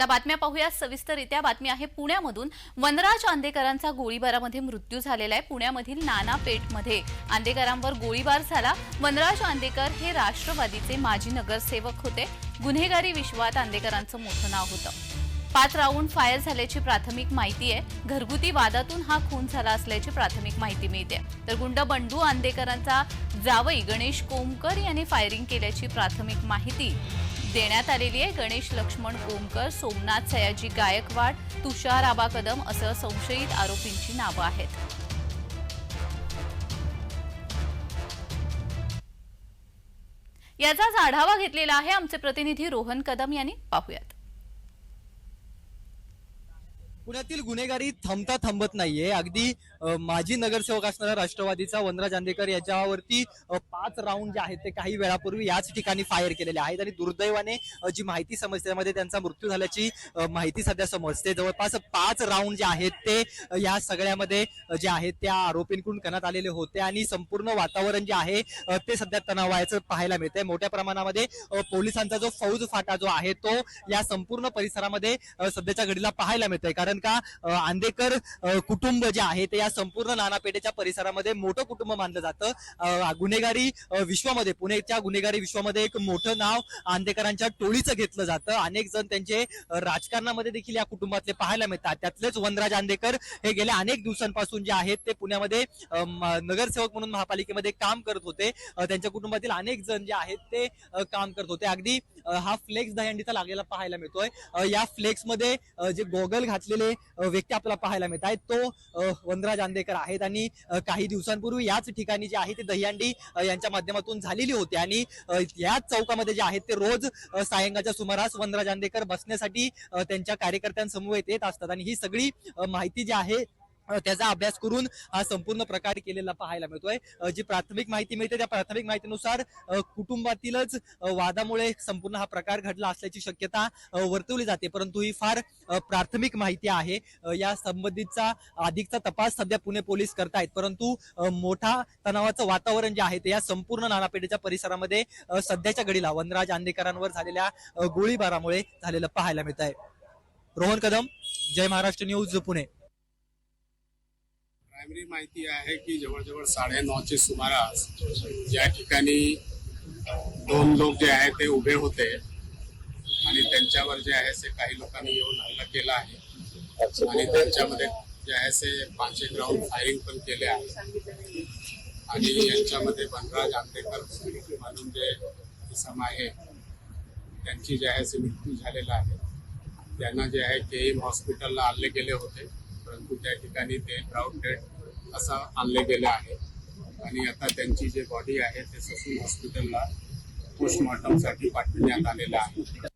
आता बातम्या पाहूया. सविस्तररित्या बातमी आहे पुण्यामधून. वनराज आंदेकरांचा गोळीबारामध्ये मृत्यू झालेला आहे पुण्यामधील नाना पेठमध्ये. आंदेकरांवर गोळीबार झाला. वनराज आंदेकर हे राष्ट्रवादीचे माजी नगरसेवक होते. गुन्हेगारी विश्वात आंदेकरांचं मोठं नाव होतं. पाच राऊंड फायर झाल्याची प्राथमिक माहिती आहे. घरगुती वादातून हा खून झाला असल्याची प्राथमिक माहिती मिळते. तर गुंड बंडू आंदेकरांचा जावई गणेश कोमकर यांनी फायरिंग केल्याची प्राथमिक माहिती देण्यात आलेली आहे. गणेश लक्ष्मण कोमकर सोमनाथ सयाजी गायकवाड तुषार आबा कदम असं संशयित आरोपींची नावं आहेत. याचाच आढावा घेतलेला आहे आमचे प्रतिनिधी रोहन कदम यांनी. पाहूयात. पुण्यातील गुन्हेगारी थांबता थांबत नाहीये. अगदी माजी नगरसेवक असणारा राष्ट्रवादीचा वनराज जांदेकर याच्यावरती पाच राऊंड जे आहेत ते काही वेळापूर्वी याच ठिकाणी फायर केलेले आहेत आणि दुर्दैवाने जी माहिती समजते त्यांचा मृत्यू झाल्याची माहिती सध्या समजते. जवळपास पाच राऊंड जे आहेत ते या सगळ्यामध्ये जे आहेत त्या आरोपींकडून करण्यात आलेले होते आणि संपूर्ण वातावरण जे आहे ते सध्या तणावायचं पाहायला मिळतंय. मोठ्या प्रमाणामध्ये पोलिसांचा जो फौज फाटा जो आहे तो या संपूर्ण परिसरामध्ये सध्याच्या घडीला पाहायला मिळतंय. कारण का? आंदेकर कुटुंब जे आहे ते या संपूर्ण नानापेठेच्या परिसरामध्ये मोठं कुटुंब मानलं जातं. गुन्हेगारी विश्वामध्ये पुणेच्या गुन्हेगारी विश्वामध्ये एक मोठं नाव आंदेकरांच्या टोळीचं घेतलं जातं. अनेक जण त्यांचे राजकारणामध्ये देखील या कुटुंबातले पाहायला मिळतात. त्यातलेच वनराज आंदेकर हे गेल्या अनेक दिवसांपासून जे आहेत ते पुण्यामध्ये नगरसेवक म्हणून महापालिकेमध्ये काम करत होते. त्यांच्या कुटुंबातील अनेक जण जे आहेत ते काम करत होते. अगदी हा फ्लेक्स दहीहंडीचा लागलेला पाहायला मिळतोय. या फ्लेक्समध्ये जे गोगल घातलेले असलेले व्यक्ती आपल्याला पाहायला मिळत आहेत. तो वंदरा जांदेकर आहेत आणि काही दिवसांपूर्वी याच ठिकाणी जे आहे ते दहीहंडी यांच्या माध्यमातून झालेली होती. आणि याच चौकामध्ये जे आहेत ते रोज सायंकाळच्या सुमारास वंदरा जांदेकर बसण्यासाठी त्यांच्या कार्यकर्त्यांसमवेत येत असतात. आणि ही सगळी माहिती जी आहे त्याचा अभ्यास करून हा संपूर्ण प्रकार केलेला पाहायला मिळतोय. जी प्राथमिक माहिती मिळते त्या प्राथमिक माहितीनुसार कुटुंबातीलच वादामुळे संपूर्ण हा प्रकार घडला असल्याची शक्यता वर्तवली जाते. परंतु ही फार प्राथमिक माहिती आहे. या संबंधितचा अधिकचा तपास सध्या पुणे पोलीस करतायत. परंतु मोठा तणावाचं वातावरण जे आहे ते या संपूर्ण नानापेठेच्या परिसरामध्ये सध्याच्या घडीला वनराज आंदेकरांवर झालेल्या गोळीबारामुळे झालेलं पाहायला मिळत आहे रोहन कदम जय महाराष्ट्र न्यूज पुणे. प्रायमरी माहिती आहे की जवळजवळ साडेनऊचे सुमारास या ठिकाणी दोन लोक जे आहे ते उभे होते. आणि त्यांच्यावर जे आहे ते काही लोकांनी येऊन हल्ला केला आहे. आणि त्यांच्यामध्ये जे आहे ते पाचशे ग्राउंड फायरिंग पण केले आहे. आणि यांच्यामध्ये बनराज आंबेकर म्हणून जे इसम आहे त्यांची जे आहे ते मृत्यू झालेला आहे. त्यांना जे आहे के एम हॉस्पिटलला आणले गेले होते. परंतु त्या ठिकाणी ते ब्राउन असं आणले गेले आहे. आणि आता त्यांची जे बॉडी आहे ते ससून हॉस्पिटलला पोस्टमॉर्टमसाठी पाठविण्यात आलेलं आहे.